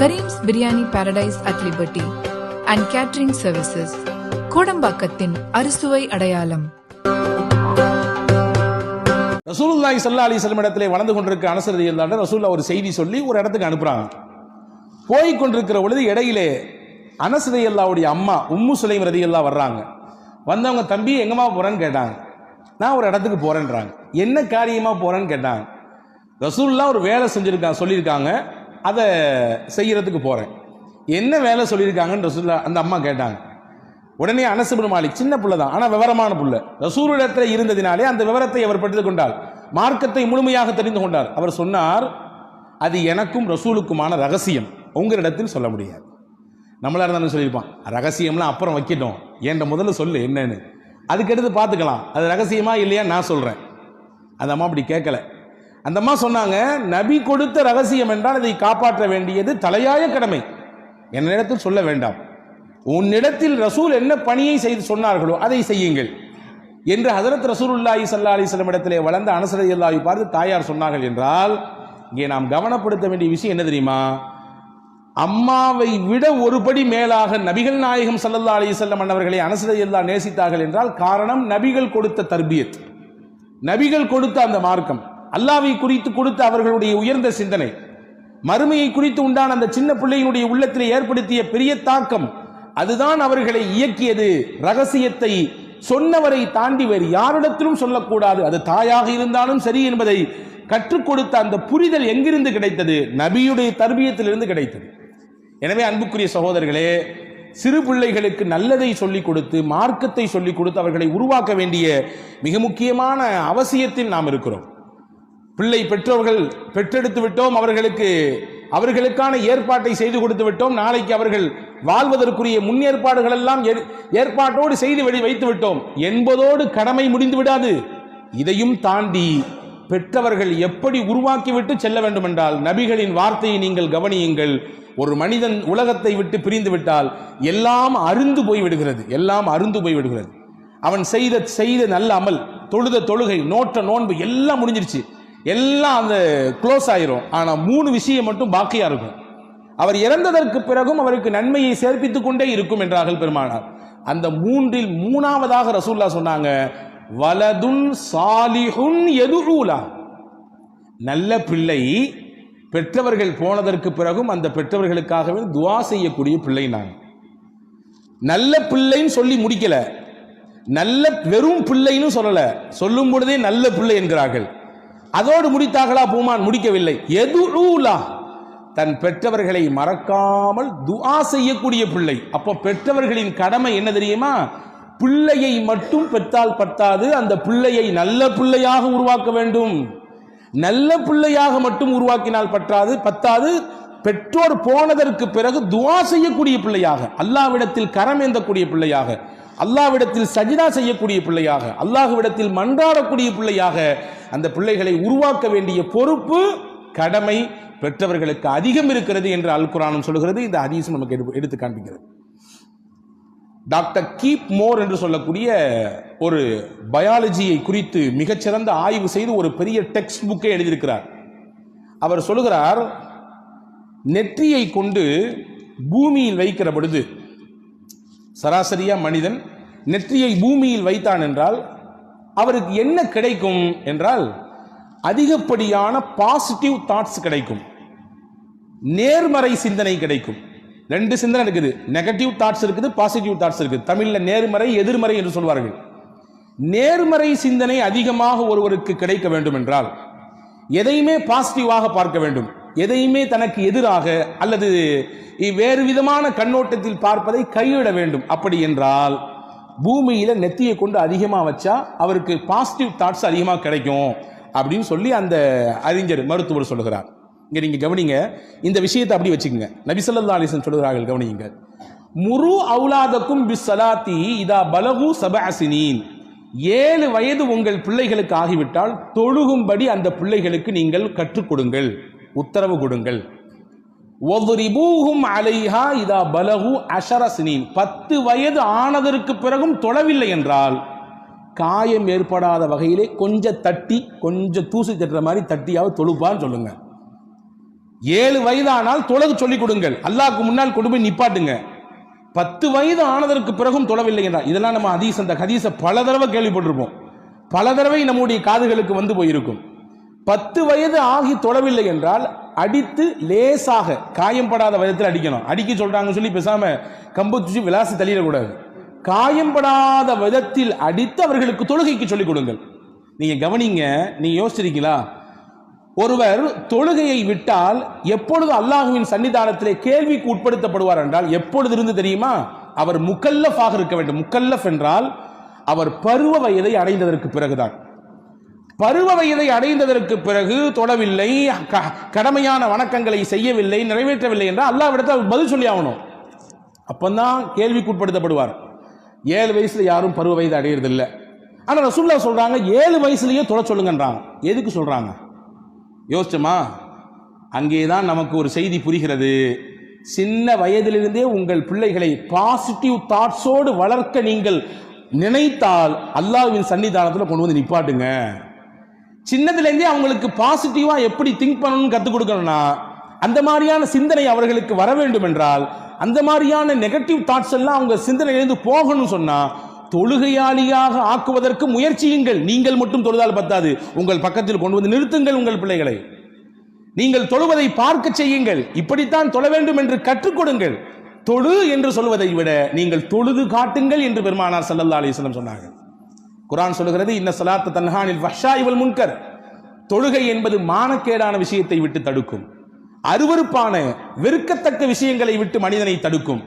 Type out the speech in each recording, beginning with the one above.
Karim's biryani paradise at Liberty and catering services கோடம்பாக்கத்தின் அறுசுவை அடையாளம் ரசூலுல்லாஹி சல்லா அலி செல்லும் இடத்திலே வளர்ந்து கொண்டிருக்க அனசரதி இருந்தாண்ட ரசூல்லா ஒரு செய்தி சொல்லி ஒரு இடத்துக்கு அனுப்புறாங்க. போய் கொண்டிருக்கிற பொழுது இடையிலே அனசதி அல்லாவுடைய அம்மா உம்மு சுலைம் ரதி அல்லா வர்றாங்க. வந்தவங்க தம்பி எங்கம்மா போறேன்னு கேட்டாங்க. நான் ஒரு இடத்துக்கு போறேன்றாங்க. என்ன காரியமா போறேன்னு கேட்டாங்க. ரசூல்லா ஒரு வேலை செஞ்சிருக்காங்க சொல்லியிருக்காங்க. அதை செய்கிறதுக்கு போகிறேன் என்ன வேலை சொல்லியிருக்காங்கன்னு ரசூல்லா அந்த அம்மா கேட்டாங்க. உடனே அனசுபின் மாலிக் சின்ன பிள்ளை தான் ஆனால் விவரமான பிள்ளை. ரசூலிடத்தில் இருந்ததினாலே அந்த விவரத்தை அவர் படுத்து கொண்டார். மார்க்கத்தை முழுமையாக தெரிந்து கொண்டார். அவர் சொன்னார் அது எனக்கும் ரசூலுக்குமான ரகசியம். உங்களிடத்தில் சொல்ல முடியாது. நம்மளா இருந்தாலும் சொல்லியிருப்பான்? ரகசியம்லாம் அப்புறம் வைக்கட்டும். என்கிட்ட முதல்ல சொல்லு என்னன்னு. அதுக்கடுத்து பார்த்துக்கலாம். அது ரகசியமா இல்லையா நான் சொல்கிறேன் அந்த அம்மா அப்படி கேட்கல. அந்தம்மா சொன்னாங்க நபி கொடுத்த ரகசியம் என்றால் அதை காப்பாற்ற வேண்டியது தலையாய கடமை. என்னிடத்தில் சொல்ல வேண்டாம். உன்னிடத்தில் ரசூல் என்ன பணியை செய்து சொன்னார்களோ அதை செய்யுங்கள். என்று ஹசரத் ரசூலுல்லாஹி சல்லா அலிஸ்லம் இடத்திலே வளர்ந்த அனசரதி அல்லாஹி பார்த்து தாயார் சொன்னார்கள் என்றால் இங்கே நாம் கவனப்படுத்த வேண்டிய விஷயம் என்ன தெரியுமா? அம்மாவை விட ஒருபடி மேலாக நபிகள் நாயகம் சல்லல்லா அலிசல்லம் அன்னவர்களை அனசரதி அல்லா நேசித்தார்கள் என்றால் காரணம் நபிகள் கொடுத்த தர்பியத். நபிகள் கொடுத்த அந்த மார்க்கம். அல்லாவை குறித்து கொடுத்த அவர்களுடைய உயர்ந்த சிந்தனை. மறுமையை குறித்து உண்டான அந்த சின்ன பிள்ளையினுடைய உள்ளத்தில் ஏற்படுத்திய பெரிய தாக்கம் அதுதான் அவர்களை இயக்கியது. ரகசியத்தை சொன்னவரை தாண்டி வேறு யாரிடத்திலும் சொல்லக்கூடாது. அது தாயாக இருந்தாலும் சரி என்பதை கற்றுக் கொடுத்த அந்த புரிதல் எங்கிருந்து கிடைத்தது? நபியுடைய தர்பியத்திலிருந்து கிடைத்தது. எனவே அன்புக்குரிய சகோதரர்களே சிறு பிள்ளைகளுக்கு நல்லதை சொல்லிக் கொடுத்து மார்க்கத்தை சொல்லிக் கொடுத்து அவர்களை உருவாக்க வேண்டிய மிக முக்கியமான அவசியத்தில் நாம் இருக்கிறோம். பிள்ளை பெற்றோர்கள் பெற்றெடுத்து விட்டோம் அவர்களுக்கு அவர்களுக்கான ஏற்பாட்டை செய்து கொடுத்து விட்டோம். நாளைக்கு அவர்கள் வாழ்வதற்குரிய முன்னேற்பாடுகள் எல்லாம் ஏற்பாட்டோடு செய்து வெளி வைத்து விட்டோம். என்பதோடு கடமை முடிந்து விடாது. இதையும் தாண்டி பெற்றவர்கள் எப்படி உருவாக்கிவிட்டு செல்ல வேண்டும் என்றால் நபிகளின் வார்த்தையை நீங்கள் கவனியுங்கள். ஒரு மனிதன் உலகத்தை விட்டு பிரிந்து விட்டால் எல்லாம் அருந்து போய் விடுகிறது. எல்லாம் அருந்து போய் விடுகிறது. அவன் செய்த செய்த நல்ல அமல் தொழுத தொழுகை நோட்ட நோன்பு எல்லாம் முடிஞ்சிருச்சு. எல்லாம் அந்த க்ளோஸ் ஆயிரும். ஆனால் மூணு விஷயம் மட்டும் பாக்கியா இருக்கும். அவர் இறந்ததற்கு பிறகும் அவருக்கு நன்மையை சேர்ப்பித்துக் கொண்டே இருக்கும் என்றார்கள் பெருமானார். அந்த மூன்றில் மூணாவதாக ரசூல்லா சொன்னாங்க வலதுன் சாலிஹுன் எதுஊலா நல்ல பிள்ளை பெற்றவர்கள் போனதற்கு பிறகும் அந்த பெற்றவர்களுக்காகவே துவா செய்யக்கூடிய பிள்ளை நான் நல்ல பிள்ளைன்னு சொல்லி முடிக்கல. நல்ல வெறும் பிள்ளைன்னு சொல்லல. சொல்லும் பொழுதே நல்ல பிள்ளை என்கிறார்கள். அதோடு முடித்தார்களா? பூமான் முடிக்கவில்லை. எதுலா தன் பெற்றவர்களை மறக்காமல் துஆ செய்யக்கூடிய பிள்ளை. அப்போ பெற்றவர்களின் கடமை என்ன தெரியுமா? பிள்ளையை மட்டும் பெற்றால் பத்தாது அந்த பிள்ளையை நல்ல பிள்ளையாக உருவாக்க வேண்டும். நல்ல பிள்ளையாக மட்டும் உருவாக்கினால் பற்றாது பத்தாது. பெற்றோர் போனதற்கு பிறகு துவா செய்யக்கூடிய பிள்ளையாக அல்லாவிடத்தில் கரம் ஏந்தக்கூடிய பிள்ளையாக அல்லாவிடத்தில் சஜிதா செய்யக்கூடிய பிள்ளையாக அல்லாஹுவிடத்தில் மன்றாடக்கூடிய பிள்ளையாக அந்த பிள்ளைகளை உருவாக்க வேண்டிய பொறுப்பு கடமை பெற்றவர்களுக்கு அதிகம் இருக்கிறது என்று அல் குரானும் சொல்கிறது இந்த ஹதீஸும் நமக்கு எடுத்து- எடுத்து காண்பிக்கிறது. டாக்டர் கீப் மோர் என்று சொல்லக்கூடிய ஒரு பயாலஜியை குறித்து மிகச்சிறந்த ஆய்வு செய்து ஒரு பெரிய டெக்ஸ்ட் புக்கை எழுதியிருக்கிறார். அவர் சொல்லுகிறார் நெற்றியை கொண்டு பூமியில் வைக்கிற பொழுது சராசரியாக மனிதன் நெற்றியை பூமியில் வைத்தான் என்றால் அவருக்கு என்ன கிடைக்கும் என்றால் அதிகப்படியான பாசிட்டிவ் தாட்ஸ் கிடைக்கும். நேர்மறை சிந்தனை கிடைக்கும். ரெண்டு சிந்தனை இருக்குது. நெகட்டிவ் தாட்ஸ் இருக்குது பாசிட்டிவ் தாட்ஸ் இருக்குது. தமிழில் நேர்மறை எதிர்மறை என்று சொல்வார்கள். நேர்மறை சிந்தனை அதிகமாக ஒருவருக்கு கிடைக்க வேண்டும் என்றால் எதையுமே பாசிட்டிவாக பார்க்க வேண்டும். எதையுமே தனக்கு எதிராக அல்லது வேறு விதமான கண்ணோட்டத்தில் பார்ப்பதை கைவிட வேண்டும். அப்படி என்றால் பூமியில் நெத்தியை கொண்டு அதிகமாக வச்சா அவருக்கு பாசிட்டிவ் தாட்ஸ் அதிகமாக கிடைக்கும் அப்படின்னு சொல்லி அந்த அறிஞர் மருத்துவர் சொல்லுகிறார். இங்கே நீங்கள் கவனிங்க இந்த விஷயத்தை அப்படி வச்சுக்கோங்க. நபிசல்லா அலிசன் சொல்கிறார்கள் கவனிங்க முரு அவுலாதக்கும் பிஸ்ஸலாத்தி இதா பலகு சபஅசினீன் ஏழு வயது உங்கள் பிள்ளைகளுக்கு ஆகிவிட்டால் தொழுகும்படி அந்த பிள்ளைகளுக்கு நீங்கள் கற்றுக் கொடுங்கள். உத்தரவு கொடுங்கள். ஒதுரிபூஹும் அலைஹா இதா பலகு அஷரசினின் பத்து வயது ஆனதற்கு பிறகும் தொழவில்லை என்றால் காயம் ஏற்படாத வகையிலே கொஞ்சம் தட்டி கொஞ்சம் தூசி தட்டுற மாதிரி தட்டியாவது தொழுப்பான்னு சொல்லுங்க. ஏழு வயதானால் தொழகு சொல்லிக் கொடுங்கள். அல்லாவுக்கு முன்னால் கொண்டு போய் நிப்பாட்டுங்க. பத்து வயது ஆனதற்கு பிறகும் தொழவில்லை என்றால் இதெல்லாம் நம்ம ஹதீஸ் அந்த ஹதீஸை பல தடவை கேள்விப்பட்டிருப்போம். பல தடவை நம்முடைய காதுகளுக்கு வந்து போயிருக்கும். பத்து வயது ஆகி தொழவில்லை என்றால் அடித்து லேசாக காயம்படாத விதத்தில் அடிக்கணும். அடிக்க சொல்றாங்கன்னு சொல்லி பேசாம கம்பு தூசி தள்ளிடக்கூடாது. காயம்படாத விதத்தில் அடித்து அவர்களுக்கு தொழுகைக்கு சொல்லிக் கொடுங்கள். நீங்க கவனிங்க நீங்க யோசிச்சிருக்கீங்களா? ஒருவர் தொழுகையை விட்டால் எப்பொழுது அல்லாஹுவின் சன்னிதானத்திலே கேள்விக்கு உட்படுத்தப்படுவார் என்றால் எப்பொழுது இருந்து தெரியுமா? அவர் முக்கல்லஃபாக இருக்க வேண்டும். முக்கல்லஃப் என்றால் அவர் பருவ வயதை அடைந்ததற்கு பிறகுதான். பருவ வயதை அடைந்ததற்கு பிறகு தொடவில்லை க- கடமையான வணக்கங்களை செய்யவில்லை நிறைவேற்றவில்லை என்றால் அல்லாவிடத்தில் பதில் சொல்லி ஆகணும். அப்பந்தான் கேள்விக்குட்படுத்தப்படுவார். ஏழு வயசுல யாரும் பருவ வயது அடையிறதில்லை. ஆனால் ரசூல்லா சொல்றாங்க ஏழு வயசுலயே தொலை சொல்லுங்கன்றாங்க. எதுக்கு சொல்றாங்க? யோசிச்சோமா? அங்கேதான் நமக்கு ஒரு செய்தி புரிகிறது. சின்ன வயதிலிருந்தே உங்கள் பிள்ளைகளை பாசிட்டிவ் தாட்ஸோடு வளர்க்க நீங்கள் நினைத்தால் அல்லாஹ்வின் சன்னிதானத்தில் கொண்டு வந்து நிப்பாட்டுங்க. சின்னதுலேருந்தே அவங்களுக்கு பாசிட்டிவாக எப்படி திங்க் பண்ணணும்னு கற்றுக் கொடுக்கணும்னா அந்த மாதிரியான சிந்தனை அவர்களுக்கு வர வேண்டும் என்றால் அந்த மாதிரியான நெகட்டிவ் தாட்ஸ் எல்லாம் அவங்க சிந்தனையிலேருந்து போகணும்னு சொன்னால் தொழுகையாளியாக ஆக்குவதற்கு முயற்சியுங்கள். நீங்கள் மட்டும் தொழுதால் பத்தாது. உங்கள் பக்கத்தில் கொண்டு வந்து நிறுத்துங்கள் உங்கள் பிள்ளைகளை. நீங்கள் தொழுவதை பார்க்க செய்யுங்கள். இப்படித்தான் தொழ வேண்டும் என்று கற்றுக் கொடுங்கள். தொழு என்று சொல்வதை விட நீங்கள் தொழுது காட்டுங்கள் என்று பெருமானார் சல்லல்லா அலிஸ்லம் சொன்னார்கள். குரான் சொல்லுகிறது இன்ன சலாத்த தன்ஹானில் வஷா இவள் முன்கர். தொழுகை என்பது மானக்கேடான விஷயத்தை விட்டு தடுக்கும். அருவருப்பான வெறுக்கத்தக்க விஷயங்களை விட்டு மனிதனை தடுக்கும்.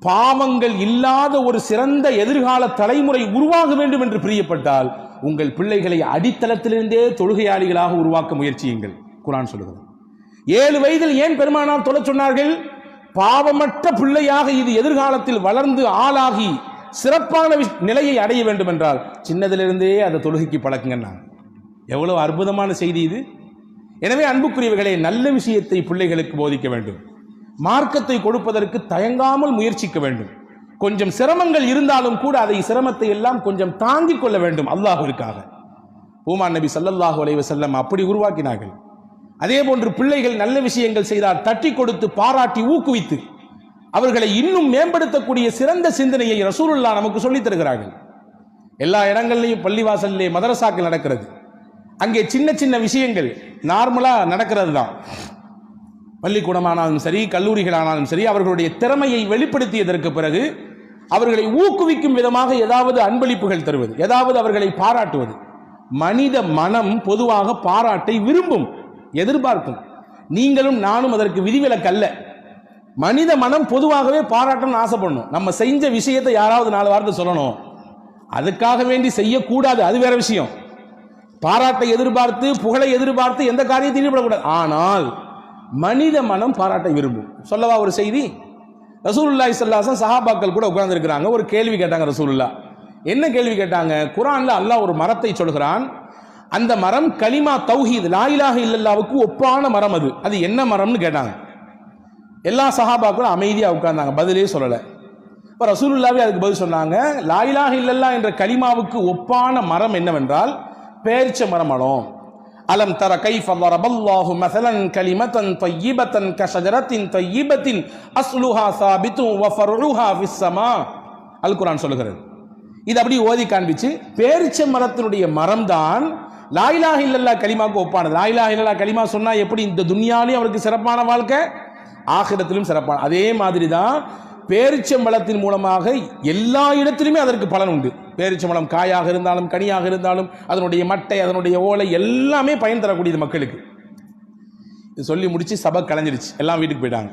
பாவங்கள் இல்லாத ஒரு சிறந்த எதிர்கால தலைமுறை உருவாக வேண்டும் என்று பிரியப்பட்டால் உங்கள் பிள்ளைகளை அடித்தளத்திலிருந்தே தொழுகையாளிகளாக உருவாக்க முயற்சியுங்கள் குரான் சொல்லுகிறது. ஏழு வயதில் ஏன் பெருமானார் தொலை சொன்னார்கள்? பாவமற்ற பிள்ளையாக இது எதிர்காலத்தில் வளர்ந்து ஆளாகி சிறப்பான நிலையை அடைய வேண்டும் என்றால் சின்னதிலிருந்தே அதை தொழுகைக்கு பழக்குங்கண்ணா. எவ்வளவு அற்புதமான செய்தி இது. எனவே அன்புக்குரியவர்களே நல்ல விஷயத்தை பிள்ளைகளுக்கு போதிக்க வேண்டும். மார்க்கத்தை கொடுப்பதற்கு தயங்காமல் முயற்சிக்க வேண்டும். கொஞ்சம் சிரமங்கள் இருந்தாலும் கூட அதை சிரமத்தை எல்லாம் கொஞ்சம் தாங்கிக் கொள்ள வேண்டும் அல்லாஹுவிற்காக. ஊமான் நபி சல்லல்லாஹு அலைஹி செல்லம் அப்படி உருவாக்கினார்கள். அதே போன்று பிள்ளைகள் நல்ல விஷயங்கள் செய்தால் தட்டி கொடுத்து பாராட்டி ஊக்குவித்து அவர்களை இன்னும் மேம்படுத்தக்கூடிய சிறந்த சிந்தனையை ரசூலுல்லா நமக்கு சொல்லித் தருகிறார்கள். எல்லா இடங்கள்லையும் பள்ளிவாசல்லே மதரசாக்கள் நடக்கிறது. அங்கே சின்ன சின்ன விஷயங்கள் நார்மலாக நடக்கிறது தான் பள்ளிக்கூடமானாலும் சரி கல்லூரிகளானாலும் சரி அவர்களுடைய திறமையை வெளிப்படுத்தியதற்கு பிறகு அவர்களை ஊக்குவிக்கும் விதமாக ஏதாவது அன்பளிப்புகள் தருவது ஏதாவது அவர்களை பாராட்டுவது. மனித மனம் பொதுவாக பாராட்டை விரும்பும் எதிர்பார்க்கும். நீங்களும் நானும் அதற்கு விதிவிலக்கல்ல. மனித மனம் பொதுவாகவே பாராட்டணும்னு ஆசைப்படணும். நம்ம செஞ்ச விஷயத்தை யாராவது நாலு வார்த்தை சொல்லணும். அதுக்காக வேண்டி செய்யக்கூடாது. அது வேற விஷயம். பாராட்டை எதிர்பார்த்து புகழை எதிர்பார்த்து எந்த காரியத்தையும் ஈடுபடக்கூடாது ஆனால் மனித மனம் பாராட்டை விரும்பும். சொல்லவா ஒரு செய்தி? ரசூலுல்லாஹி சல்லாசன் சஹாபாக்கள் கூட உட்கார்ந்துருக்கிறாங்க. ஒரு கேள்வி கேட்டாங்க ரசூலுல்லா என்ன கேள்வி கேட்டாங்க? குரான்ல அல்லாஹ் ஒரு மரத்தை சொல்கிறான். அந்த மரம் கலிமா தௌஹீத் லாயிலாக இல்லல்லாவுக்கு ஒப்பான மரம் அது. அது என்ன மரம்னு கேட்டாங்க. எல்லா சஹாபாக்களும் அமைதியாக உட்கார்ந்தாங்க பதிலே சொல்லலை. இப்போ ரசூலுல்லாவே அதுக்கு பதில் சொன்னாங்க லாயிலாக இல்லல்லா என்ற கலிமாவுக்கு ஒப்பான மரம் என்னவென்றால் பேரிச்ச மரமடம். அலம் தர கைஃப வரபல்லாஹு மசலன் கலிமத்தன் தொய்யிபத்தன் கஷஜரத்தின் தொய்யிபத்தின் அஸ்லுஹா சாபித்தும் வஃபருஹா விஸ்ஸமா அல் குரான் சொல்லுகிறது. இது அப்படி ஓதி காண்பிச்சு பேரிச்ச மரத்தினுடைய மரம்தான் லாயிலாக இல்லல்லா கலிமாவுக்கு ஒப்பானது. லாயிலாக இல்லல்லா கலிமா சொன்னால் எப்படி இந்த துன்யாலையும் அவருக்கு சிறப்பான வாழ்க்கை? ஆகிரத்திலும் சிறப்பான அதே மாதிரி தான் பேரிச்சம்பழத்தின் மூலமாக எல்லா இடத்திலுமே அதற்கு பலன் உண்டு. பேரிச்சம்பழம் காயாக இருந்தாலும் கனியாக இருந்தாலும் அதனுடைய மட்டை அதனுடைய ஓலை எல்லாமே பயன் தரக்கூடியது மக்களுக்கு. இது சொல்லி முடித்து சபை கலைஞ்சிருச்சு. எல்லாம் வீட்டுக்கு போயிட்டாங்க.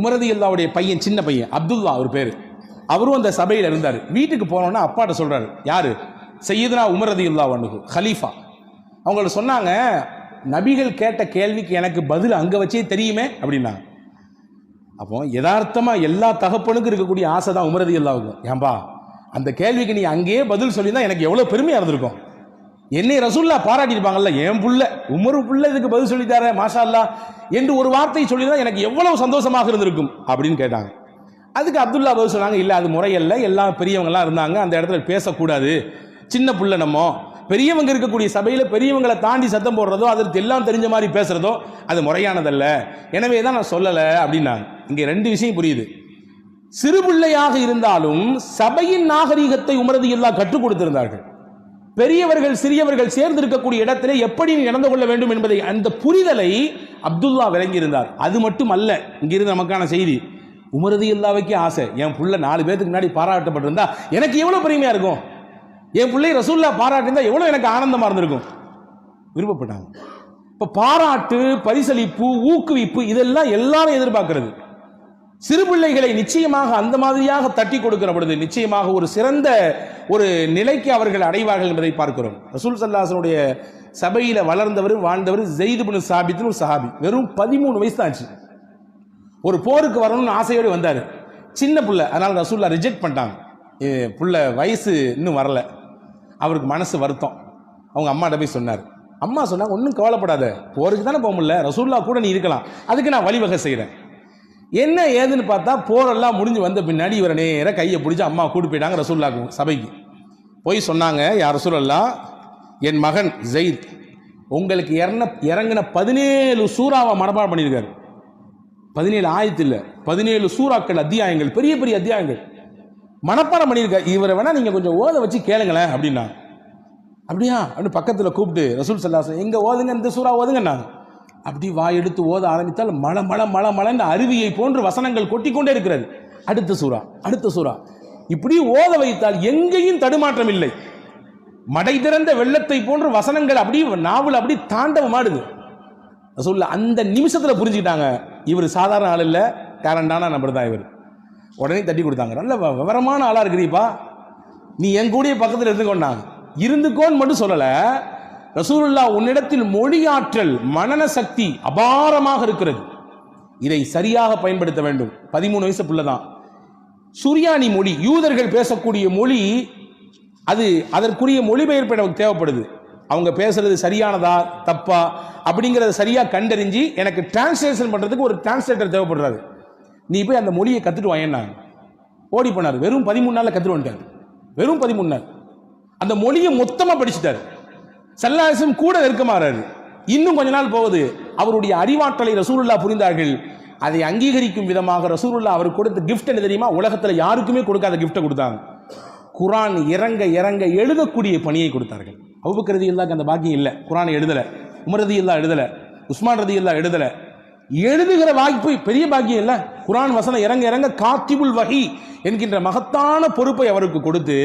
உமரதி அல்லாவுடைய பையன் சின்ன பையன் அப்துல்லா அவர் பேர். அவரும் அந்த சபையில் இருந்தார். வீட்டுக்கு போனோன்னா அப்பாட்ட சொல்கிறாரு யார்? செய்யுதுனா உமரதி இல்லா ஒன்றுக்கு ஹலீஃபா. அவங்கள சொன்னாங்க நபிகள் கேட்ட கேள்விக்கு எனக்கு பதில் அங்கே வச்சே தெரியுமே அப்படின்னாங்க. அப்போ யதார்த்தமாக எல்லா தகப்பனுக்கும் இருக்கக்கூடிய ஆசை தான் உமரதி எல்லாவுக்கும் ஏன்பா அந்த கேள்விக்கு நீ அங்கேயே பதில் சொல்லியிருந்தா எனக்கு எவ்வளோ பெருமையாக இருந்திருக்கும். என்னை ரசூல்லா பாராட்டியிருப்பாங்கல்ல என் புள்ள உமரு புள்ள இதுக்கு பதில் சொல்லித்தார மாஷா அல்லா என்று ஒரு வார்த்தை சொல்லி தான் எனக்கு எவ்வளவு சந்தோஷமாக இருந்திருக்கும் அப்படின்னு கேட்டாங்க. அதுக்கு அப்துல்லா பதில் சொன்னாங்க இல்லை அது முறையல்ல எல்லாம் பெரியவங்கலாம் இருந்தாங்க அந்த இடத்துல பேசக்கூடாது. சின்ன புள்ள நம்ம பெரியவங்க இருக்கக்கூடிய சபையில் பெரியவங்களை தாண்டி சத்தம் போடுறதோ அதற்கு எல்லாம் தெரிஞ்ச மாதிரி பேசுகிறதோ அது முறையானதல்ல. எனவே தான் நான் சொல்லலை அப்படின்னாங்க. இங்கே ரெண்டு விஷயம் புரியுது. சிறு பிள்ளையாக இருந்தாலும் சபையின் நாகரீகத்தை உமரது எல்லாம் கற்றுக் கொடுத்திருந்தார்கள். பெரியவர்கள் சிறியவர்கள் சேர்ந்து இருக்கக்கூடிய இடத்திலே எப்படி நடந்து கொள்ள வேண்டும் என்பதை அந்த புரிதலை அப்துல்லா விளங்கியிருந்தார். அது மட்டும் அல்ல இங்கிருந்து நமக்கான செய்தி. உமரது எல்லாவைக்கே ஆசை. என் புள்ள நாலு பேத்துக்கு முன்னாடி பாராட்டப்பட்டிருந்தா எனக்கு எவ்வளவு பெருமையா இருக்கும்? என் பிள்ளை ரசூல்லா பாராட்டிருந்தா எவ்வளவு எனக்கு ஆனந்தமா இருந்திருக்கும்? விருப்பப்பட்டாங்க. இப்ப பாராட்டு பரிசளிப்பு ஊக்குவிப்பு இதெல்லாம் எல்லாரும் எதிர்பார்க்கறது. சிறு பிள்ளைகளை நிச்சயமாக அந்த மாதிரியாக தட்டி கொடுக்கிற பொழுது நிச்சயமாக ஒரு சிறந்த ஒரு நிலைக்கு அவர்கள் அடைவார்கள் என்பதை பார்க்கிறோம். ரசூல் சல்லாசனுடைய சபையில வளர்ந்தவர் வாழ்ந்தவர் ஜெயிது பின் சாபித்னு ஒரு சஹாபி. வெறும் பதிமூணு வயசு தான் ஆச்சு. ஒரு போருக்கு வரணும்னு ஆசையோடு வந்தார். சின்ன புள்ள. அதனால் ரசூல்லா ரிஜெக்ட் பண்ணிட்டாங்க. ஏ, புள்ள வயசு இன்னும் வரல. அவருக்கு மனசு வருத்தம். அவங்க அம்மாட்ட போய் சொன்னார். அம்மா சொன்னாங்க ஒன்றும் கவலைப்படாத. போருக்கு தானே போக முடியல. ரசூல்லா கூட நீ இருக்கலாம். அதுக்கு நான் வழிவகை செய்கிறேன் என்ன ஏதுன்னு பார்த்தா போரெல்லாம் முடிஞ்சு வந்த பின்னாடி இவரை நேராக கையை பிடிச்சி அம்மா கூட்டு போயிட்டாங்க ரசூல்லாக்கு சபைக்கு. போய் சொன்னாங்க யார் ரசூலல்லாம் என் மகன் ஜெயித் உங்களுக்கு இறன இறங்கின பதினேழு சூறாவை மனப்பாடம் பண்ணியிருக்காரு. பதினேழு ஆயத்து இல்லை பதினேழு சூறாக்கள் அத்தியாயங்கள் பெரிய பெரிய அத்தியாயங்கள். மனப்பாடம் பண்ணியிருக்காரு. இவரை வேணால் நீங்கள் கொஞ்சம் ஓத வச்சு கேளுங்களேன் அப்படின்னா. அப்படியா? அப்படின்னு பக்கத்தில் கூப்பிட்டு ரசூல் சல்லாசன் எங்கே ஓதுங்க? இந்த சூறா ஓதுங்கன்னாங்க. அப்படி வாய் எடுத்து ஓத ஆரம்பித்தால் மழை மழை மழை மழைன்னு அருவியை போன்று வசனங்கள் கொட்டிக்கொண்டே இருக்கிறது. அடுத்த சூறா அடுத்த சூறா. இப்படி ஓத வைத்தால் எங்கேயும் தடுமாற்றம் இல்லை. மடை திறந்த வெள்ளத்தை போன்று வசனங்கள் அப்படி நாவல் அப்படி தாண்டவமாடுது. சொல்ல அந்த நிமிஷத்தில் புரிஞ்சுக்கிட்டாங்க. இவர் சாதாரண ஆள் இல்லை டேலண்டான நபர் தான் இவர். உடனே தட்டி கொடுத்தாங்க. நல்ல விவரமான ஆளாக இருக்கிறீப்பா. நீ என் கூடயே பக்கத்தில் இருந்துக்கொண்டாங்க இருந்துக்கோன்னு மட்டும் சொல்லலை ரசூலுல்லா உன்னிடத்தில் மொழியாற்றல் மனன சக்தி அபாரமாக இருக்கிறது. இதை சரியாக பயன்படுத்த வேண்டும். பதிமூணு வயசு பிள்ளைதான். சுரியானி மொழி யூதர்கள் பேசக்கூடிய மொழி அது அதற்குரிய மொழிபெயர்ப்பு எனக்கு தேவைப்படுது. அவங்க பேசுறது சரியானதா தப்பா அப்படிங்கிறத சரியாக கண்டறிஞ்சு எனக்கு டிரான்ஸ்லேஷன் பண்ணுறதுக்கு ஒரு டிரான்ஸ்லேட்டர் தேவைப்படுறாரு. நீ போய் அந்த மொழியை கற்றுட்டு வாங்கினாங்க ஓடி போனார். வெறும் பதிமூணு நாளில் கற்றுட்டு வந்துட்டார். வெறும் பதிமூணு நாள். அந்த மொழியை மொத்தமாக படிச்சுட்டார். சல்லாசம் கூட நெருக்கமாறாரு. இன்னும் கொஞ்ச நாள் போகுது அவருடைய அறிவாற்றலை ரசூலுல்லா புரிந்தார்கள். அதை அங்கீகரிக்கும் விதமாக ரசூலுல்லா அவர் கொடுத்த கிஃப்ட் என்ன தெரியுமா? உலகத்தில் யாருக்குமே கொடுக்காத கிஃப்டை கொடுத்தாங்க. குரான் இறங்க இறங்க எழுதக்கூடிய பணியை கொடுத்தார்கள். அவுபக்கரதி இல்லாக்கு அந்த பாக்கியம் இல்லை. குரானை எழுதலை. உமரதி இல்லா எழுதலை. உஸ்மான் ரதி இல்லா எழுதலை. எழுதுகிற வாய்ப்பு பெரிய பாக்கியம் இல்லை. குரான் வசனம் இறங்க இறங்க காத்திபுல் வகி என்கின்ற மகத்தான பொறுப்பை அவருக்கு கொடுத்து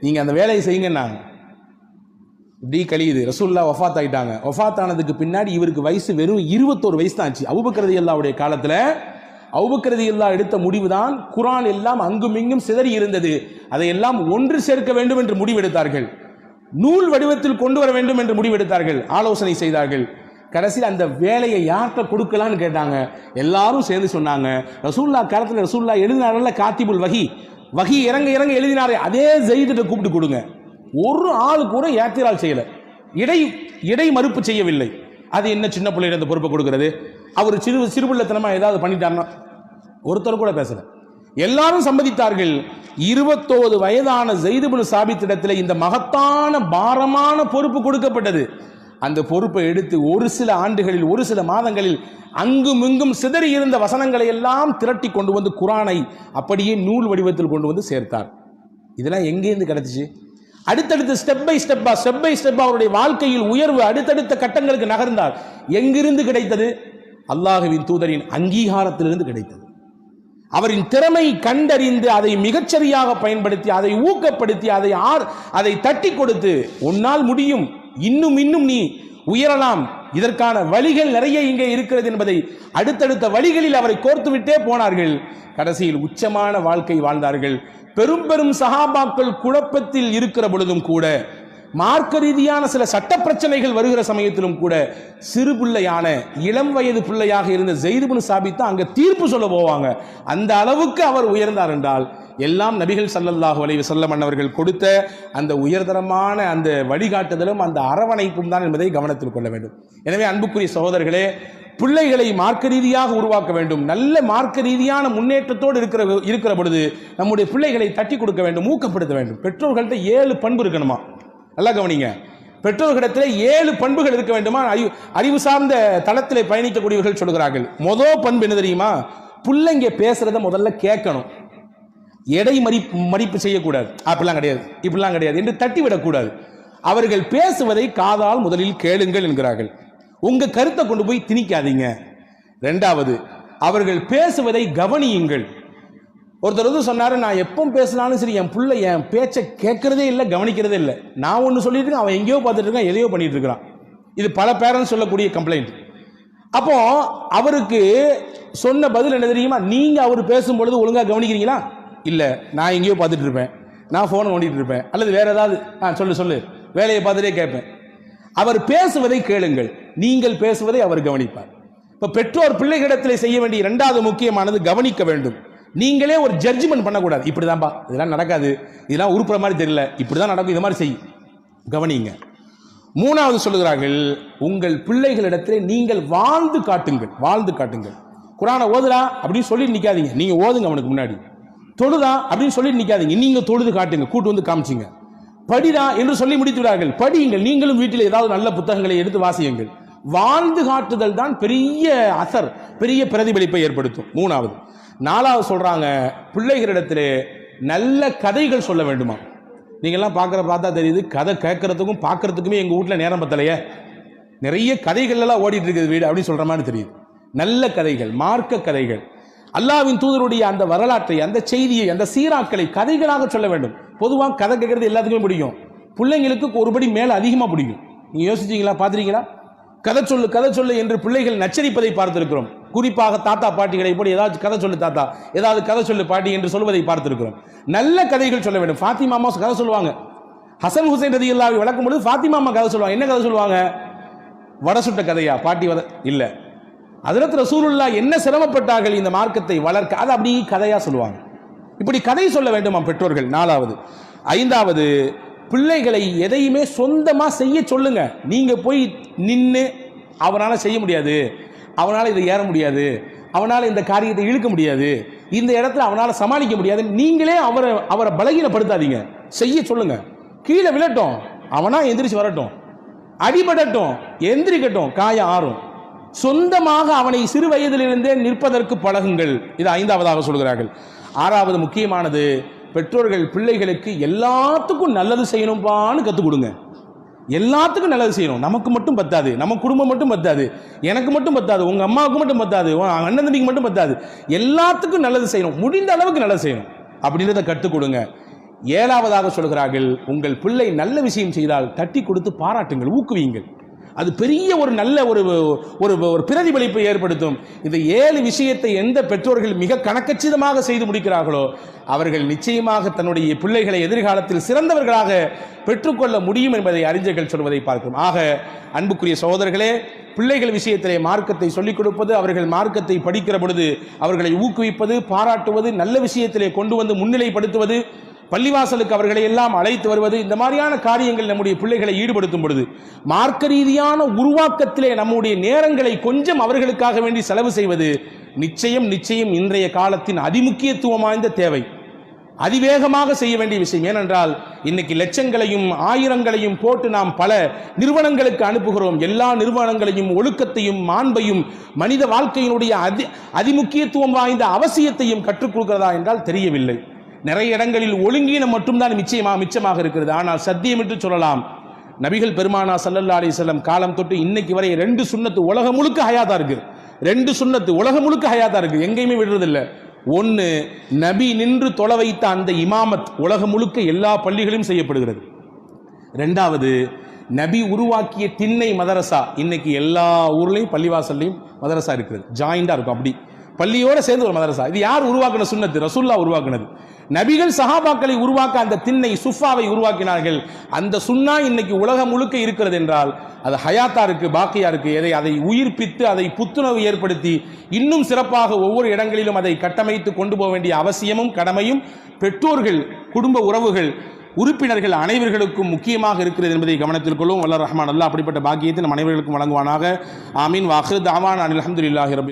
நீங்கள் அந்த வேலையை செய்யுங்கன்னாங்க. இப்படி கழியுது. ரசூல்லா ஒஃபாத் ஆகிட்டாங்க ஒஃபாத் ஆனதுக்கு பின்னாடி இவருக்கு வயசு வெறும் இருபத்தோரு வயசு தான் ஆச்சு. அவுபக்கரதி அல்லாவுடைய காலத்தில் அவுபக்கரதி அல்லா எடுத்த முடிவுதான் குரான் எல்லாம் அங்கும் இங்கும் சிதறி இருந்தது. அதையெல்லாம் ஒன்று சேர்க்க வேண்டும் என்று முடிவெடுத்தார்கள். நூல் வடிவத்தில் கொண்டு வர வேண்டும் என்று முடிவெடுத்தார்கள். ஆலோசனை செய்தார்கள். கடைசியில் அந்த வேலையை யார்கிட்ட கொடுக்கலான்னு கேட்டாங்க. எல்லாரும் சேர்ந்து சொன்னாங்க. ரசூல்லா காலத்தில் ரசூல்லா எழுதினாரல்ல காத்திபுல் வகி. வகி இறங்க இறங்க எழுதினாரே. அதே ஜெயிதிட்ட கூப்பிட்டு கொடுங்க. ஒரு ஆள் கூட ஏத்திரால் செய்யல. இடை இடை மறுப்பு செய்யவில்லை. அது என்ன சின்ன பிள்ளையிட அந்த பொறுப்பை கொடுக்கறது? அவர் சிறு சிறுபிள்ளைத்தனமா ஏதாவது பண்ணிட்டாருன்னா ஒருத்தர் கூட பேசல. எல்லாரும் சம்மதித்தார்கள். இருபத்தோது வயதான ஜெய்துபுல் சாபித்திடத்தில் இந்த மகத்தான பாரமான பொறுப்பு கொடுக்கப்பட்டது. அந்த பொறுப்பை எடுத்து ஒரு சில ஆண்டுகளில் ஒரு சில மாதங்களில் அங்கும் இங்கும் சிதறி இருந்த வசனங்களை எல்லாம் திரட்டி கொண்டு வந்து குரானை அப்படியே நூல் வடிவத்தில் கொண்டு வந்து சேர்த்தார். இதெல்லாம் எங்கேருந்து கிடைச்சிச்சு? அடுத்தடுத்து ஸ்டெப் பை ஸ்டெப்பா ஸ்டெப் பை ஸ்டெப்பா அவருடைய வாழ்க்கையில் உயர்வு அடுத்தடுத்த கட்டங்களுக்கு நகர்ந்தார். எங்கிருந்து கிடைத்தது? அல்லாஹுவின் தூதரின் அங்கீகாரத்திலிருந்து கிடைத்தது. அவரின் திறமை கண்டறிந்து அதை மிகச்சரியாக பயன்படுத்தி அதை ஊக்கப்படுத்தி அதை ஆர் அதை தட்டி கொடுத்து உன்னால் முடியும். இன்னும் இன்னும் நீ உயரலாம். இதற்கான வழிகள் நிறைய இங்கே இருக்கிறது என்பதை அடுத்தடுத்த வழிகளில் அவரை கோர்த்துவிட்டே போனார்கள். கடைசியில் உச்சமான வாழ்க்கை வாழ்ந்தார்கள். பெரும் பெரும் சகாபாக்கள் குழப்பத்தில் இருக்கிற பொழுதும் கூட மார்க்க ரீதியான சில சட்ட பிரச்சனைகள் வருகிற சமயத்திலும் கூட சிறு பிள்ளையான இளம் வயது பிள்ளையாக இருந்த ஜெயிதுபுன் சாபித்தான் அங்க தீர்ப்பு சொல்ல போவாங்க. அந்த அளவுக்கு அவர் உயர்ந்தார் என்றால் எல்லாம் நபிகள் சல்லல்லாஹு அலைவு செல்லம் அன்னவர்கள் கொடுத்த அந்த உயர்தரமான அந்த வழிகாட்டுதலும் அந்த அரவணைப்பும் தான் என்பதை கவனத்தில் கொள்ள வேண்டும். எனவே அன்புக்குரிய சகோதரர்களே பிள்ளைகளை மார்க்க ரீதியாக உருவாக்க வேண்டும். நல்ல மார்க்க ரீதியான முன்னேற்றத்தோடு இருக்கிற இருக்கிற பொழுது நம்முடைய பிள்ளைகளை தட்டி கொடுக்க வேண்டும் ஊக்கப்படுத்த வேண்டும். பெற்றோர்கள்ட்ட ஏழு பண்பு இருக்கணுமா? நல்லா கவனிங்க. பெற்றோர்களிடத்தில் ஏழு பண்புகள் இருக்க வேண்டுமா? அறிவு அறிவு சார்ந்த தளத்தில் பயணிக்கக்கூடியவர்கள் சொல்கிறார்கள். மொதல் பண்பு என்ன தெரியுமா? பிள்ளைங்க பேசுறத முதல்ல கேட்கணும். எடை மதிப்பு மதிப்பு செய்யக்கூடாது. அப்படிலாம் கிடையாது. இப்படிலாம் கிடையாது என்று தட்டிவிடக்கூடாது. அவர்கள் பேசுவதை காதால் முதலில் கேளுங்கள் என்கிறார்கள். உங்கள் கருத்தை கொண்டு போய் திணிக்காதீங்க. ரெண்டாவது அவர்கள் பேசுவதை கவனியுங்கள். ஒருத்தர் வந்து சொன்னார் நான் எப்போ பேசினாலும் சரி என் பிள்ளை என் பேச்சை கேட்கறதே இல்லை கவனிக்கிறதே இல்லை. நான் ஒன்று சொல்லிட்டு இருக்கேன் அவன் எங்கேயோ பார்த்துட்டு இருக்கான் எதையோ பண்ணிட்டு இருக்கிறான் இது பல பேரண்ட்ஸ் சொல்லக்கூடிய கம்ப்ளைண்ட் அப்போ அவருக்கு சொன்ன பதில் என்ன தெரியுமா? நீங்கள் அவர் பேசும்பொழுது ஒழுங்காக கவனிக்கிறீங்களா? இல்லை நான் எங்கேயோ பார்த்துட்டு இருப்பேன். நான் ஃபோனை நோண்டிட்டு இருப்பேன். அல்லது வேறு ஏதாவது ஆ சொல்லு சொல்லு. வேலையை பார்த்துட்டே கேட்பேன். அவர் பேசுவதை கேளுங்கள். நீங்கள் பேசுவதை அவர் கவனிப்பார். இப்போ பெற்றோர் பிள்ளைகளிடத்தில் செய்ய வேண்டிய இரண்டாவது முக்கியமானது கவனிக்க வேண்டும். நீங்களே ஒரு ஜட்ஜ்மெண்ட் பண்ணக்கூடாது. இப்படிதான்பா. இதெல்லாம் நடக்காது. இதெல்லாம் உருப்புற மாதிரி தெரியல. இப்படிதான் நடக்கும். இது மாதிரி செய். கவனிங்க. மூணாவது சொல்லுகிறார்கள் உங்கள் பிள்ளைகளிடத்திலே நீங்கள் வாழ்ந்து காட்டுங்கள். வாழ்ந்து காட்டுங்கள். குரானை ஓதுடா அப்படின்னு சொல்லி நிற்காதீங்க நீங்கள் ஓதுங்க அவனுக்கு முன்னாடி. தொழுதா அப்படின்னு சொல்லி நிற்காதீங்க நீங்கள் தொழுது காட்டுங்க. கூட்டு வந்து காமிச்சிங்க. படிடா என்று சொல்லி முடித்து விடார்கள் படியுங்கள். நீங்களும் வீட்டில் ஏதாவது நல்ல புத்தகங்களை எடுத்து வாசியுங்கள். வாழ்ந்து காட்டுதல் தான் பெரிய அசர் பெரிய பிரதிபலிப்பை ஏற்படுத்தும். மூணாவது. நாலாவது சொல்கிறாங்க பிள்ளைகளிடத்தில் நல்ல கதைகள் சொல்ல வேண்டுமா? நீங்கள்லாம் பார்க்குற பார்த்தா தெரியுது கதை கேட்கறதுக்கும் பார்க்கறதுக்குமே எங்கள் வீட்டில் நேரம் பத்தலையே. நிறைய கதைகள் எல்லாம் ஓடிட்டு இருக்குது வீடு அப்படின்னு சொல்கிற மாதிரி தெரியுது. நல்ல கதைகள் மார்க்க கதைகள். அல்லாவின் தூதருடைய அந்த வரலாற்றை அந்த செய்தியை அந்த சீராக்களை கதைகளாக சொல்ல வேண்டும். பொதுவாக கதை கேட்கறது எல்லாத்துக்குமே பிடிக்கும். பிள்ளைங்களுக்கு ஒருபடி மேலே அதிகமாக பிடிக்கும். நீங்கள் யோசிச்சீங்களா? பார்த்துருக்கீங்களா கதை சொல்லு கதை சொல்லு என்று பிள்ளைகள் நச்சரிப்பதை பார்த்திருக்கிறோம். குறிப்பாக தாத்தா பாட்டிகளை இப்படி ஏதாவது கதை சொல்லு தாத்தா ஏதாவது கதை சொல்லு பாட்டி என்று சொல்வதை பார்த்திருக்கிறோம். நல்ல கதைகள் சொல்ல வேண்டும். ஃபாத்திமா அம்மா கதை சொல்லுவாங்க. ஹசன் ஹுசைன் ரதி இல்லாவை வளர்க்கும் பொழுது ஃபாத்திமா அம்மா கதை சொல்லுவாங்க. என்ன கதை சொல்லுவாங்க? வடசுட்ட கதையா? பாட்டி வத இல்லை. அதிரத் ரசூலுல்லா என்ன சிரமப்பட்டார்கள் இந்த மார்க்கத்தை வளர்க்க? அதை அப்படி கதையா சொல்லுவாங்க. இப்படி கதை சொல்ல வேண்டுமா பெற்றோர்கள்? நாலாவது. ஐந்தாவது பிள்ளைகளை எதையுமே சொந்தமா செய்ய சொல்லுங்க. நீங்க போய் நின்று அவனால செய்ய முடியாது. அவனால இதை ஏற முடியாது. அவனால இந்த காரியத்தை இழுக்க முடியாது. இந்த இடத்துல அவனால சமாளிக்க முடியாது. நீங்களே அவரை அவரை பலகீனப்படுத்தாதீங்க. செய்ய சொல்லுங்க. கீழே விழட்டும். அவனா எந்திரிச்சு வரட்டும். அடிபடட்டும். எந்திரிக்கட்டும். காயம் ஆறும். சொந்தமாக அவனை சிறு வயதிலிருந்தே நிற்பதற்கு பழகுங்கள். இது ஐந்தாவதாக சொல்கிறார்கள். ஆறாவது முக்கியமானது பெற்றோர்கள் பிள்ளைகளுக்கு எல்லாத்துக்கும் நல்லது செய்யணும்பான்னு கற்றுக் கொடுங்க. எல்லாத்துக்கும் நல்லது செய்யணும். நமக்கு மட்டும் பத்தாது. நம்ம குடும்பம் மட்டும் பத்தாது. எனக்கு மட்டும் பத்தாது. உங்க அம்மாவுக்கு மட்டும் பத்தாது. உன் அண்ணன் தம்பிக்கு மட்டும் பத்தாது. எல்லாத்துக்கும் நல்லது செய்யணும். முடிந்த அளவுக்கு நல்லது செய்யணும். அப்படின்றத கற்றுக் கொடுங்க. ஏழாவதாக சொல்கிறார்கள் உங்கள் பிள்ளை நல்ல விஷயம் செய்தால் தட்டி கொடுத்து பாராட்டுங்கள் ஊக்குவியுங்கள். அது பெரிய ஒரு நல்ல ஒரு ஒரு ஒரு பிரதிபலிப்பை ஏற்படுத்தும். இந்த ஏழு விஷயத்தை எந்த பெற்றோர்கள் மிக கணக்கச்சிதமாக செய்து முடிக்கிறார்களோ அவர்கள் நிச்சயமாக தன்னுடைய பிள்ளைகளை எதிர்காலத்தில் சிறந்தவர்களாக பெற்றுக்கொள்ள முடியும் என்பதை அறிஞர்கள் சொல்வதை பார்க்கிறோம். ஆக அன்புக்குரிய சகோதரர்களே பிள்ளைகள் விஷயத்திலே மார்க்கத்தை சொல்லிக் கொடுப்பது அவர்கள் மார்க்கத்தை படிக்கிற பொழுது அவர்களை ஊக்குவிப்பது பாராட்டுவது நல்ல விஷயத்திலே கொண்டு வந்து முன்னிலைப்படுத்துவது பள்ளிவாசலுக்கு அவர்களை எல்லாம் அழைத்து வருவது இந்த மாதிரியான காரியங்கள் நம்முடைய பிள்ளைகளை ஈடுபடுத்தும் பொழுது மார்க்க ரீதியான உருவாக்கத்திலே நம்முடைய நேரங்களை கொஞ்சம் அவர்களுக்காக வேண்டி செலவு செய்வது நிச்சயம் நிச்சயம் இன்றைய காலத்தின் அதிமுக்கியத்துவம் வாய்ந்த தேவை. அதிவேகமாக செய்ய வேண்டிய விஷயம் ஏனென்றால் இன்னைக்கு லட்சங்களையும் ஆயிரங்களையும் போட்டு நாம் பல நிறுவனங்களுக்கு அனுப்புகிறோம். எல்லா நிறுவனங்களையும் ஒழுக்கத்தையும் மாண்பையும் மனித வாழ்க்கையினுடைய அதி அதிமுக்கியத்துவம் வாய்ந்த அவசியத்தையும் கற்றுக் கொடுக்கிறதா என்றால் தெரியவில்லை. நிறைய இடங்களில் ஒழுங்கீனம் மட்டும்தான் நிச்சயமாக மிச்சமாக இருக்கிறது. ஆனால் சத்தியம் என்று சொல்லலாம் நபிகள் பெருமானா சல்லல்லா அலி செல்லம் காலம் தொட்டு இன்னைக்கு வரை ரெண்டு சுண்ணத்து உலகம் முழுக்க ஹயாதா இருக்கு. ரெண்டு சுண்ணத்து உலகம் முழுக்க ஹயாதா இருக்கு. எங்கேயுமே விடுறதில்ல. ஒன்று நபி நின்று தொலை வைத்த அந்த இமாமத் உலகம் முழுக்க எல்லா பள்ளிகளிலும் செய்யப்படுகிறது. ரெண்டாவது நபி உருவாக்கிய திண்ணை மதரசா. இன்னைக்கு எல்லா ஊர்லேயும் பள்ளிவாசல்லையும் மதரசா இருக்கிறது. ஜாயிண்டாக இருக்கும். அப்படி பள்ளியோட சேர்ந்து ஒரு மதரசா. இது யார் உருவாக்கின சுண்ணத்து? ரசுல்லா உருவாக்குனது. நபிகள் சஹாபாக்களை உருவாக்க அந்த திண்ணை சுஃபாவை உருவாக்கினார்கள். அந்த சுன்னா இன்னைக்கு உலகம் முழுக்க இருக்கிறது என்றால் அது ஹயாத்தா இருக்கு பாக்கியா இருக்கு. எதை அதை உயிர்ப்பித்து அதை புத்துணர்வு ஏற்படுத்தி இன்னும் சிறப்பாக ஒவ்வொரு இடங்களிலும் அதை கட்டமைத்து கொண்டு போக வேண்டிய அவசியமும் கடமையும் பெற்றோர்கள் குடும்ப உறவுகள் உறுப்பினர்கள் அனைவர்களுக்கும் முக்கியமாக இருக்கிறது என்பதை கவனத்தில் கொள்ளும் வல்ல ரஹ்மான் அல்லா அப்படிப்பட்ட பாக்கியத்தை நம் அனைவர்களுக்கும் வழங்குவானாக. ஆமீன். வாஹு தாவான். அனில் அஹமதுல்லாஹி ரபி